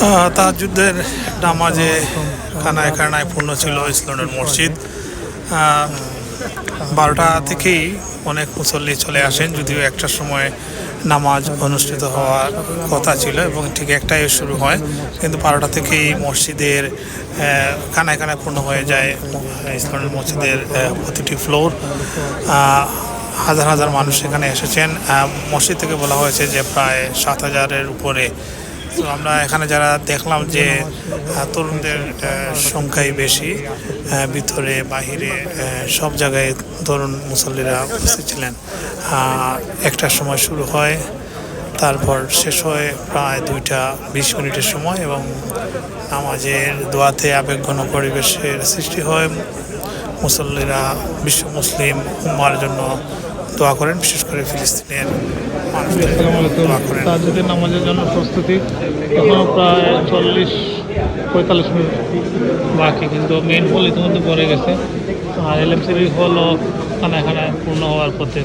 আহ, তাহাজ্জুদের নামাজে কানায় কানায় পূর্ণ ছিল ইসলামের মসজিদ। বারোটা থেকেই অনেক মুসল্লি চলে আসেন যদিও একটার সময় নামাজ অনুষ্ঠিত হওয়ার কথা ছিল এবং ঠিক একটাই শুরু হয়। কিন্তু বারোটা থেকেই মসজিদের কানায় কানায় পূর্ণ হয়ে যায় ইসলামের মসজিদের প্রতিটি ফ্লোর। হাজার হাজার মানুষ এখানে এসেছেন। মসজিদ থেকে বলা হয়েছে যে প্রায় সাত হাজারের উপরে তো আমরা এখানে যারা দেখলাম যে তরুণদের সংখ্যাই বেশি ভিতরে বাহিরে সব জায়গায় তরুণ মুসল্লিরা উপস্থিত ছিলেন। আহ, একটার সময় শুরু হয় তারপর শেষ হয় প্রায় দুইটা বিশ মিনিটের সময় এবং নামাজের দোয়াতে আবেগঘন পরিবেশের সৃষ্টি হয়। মুসল্লিরা বিশ্ব মুসলিম উম্মার জন্য দোয়া করেন, বিশেষ করে ফিলিস্তিনের তাজুদের নামাজের জন্য প্রস্তুতি। এখনও প্রায় চল্লিশ, পঁয়তাল্লিশ মিনিট বাকি, কিন্তু মেন হল ইতিমধ্যে পড়ে গেছে। আর এলএমসিবি হলও খানায় খানায় পূর্ণ হওয়ার পথে।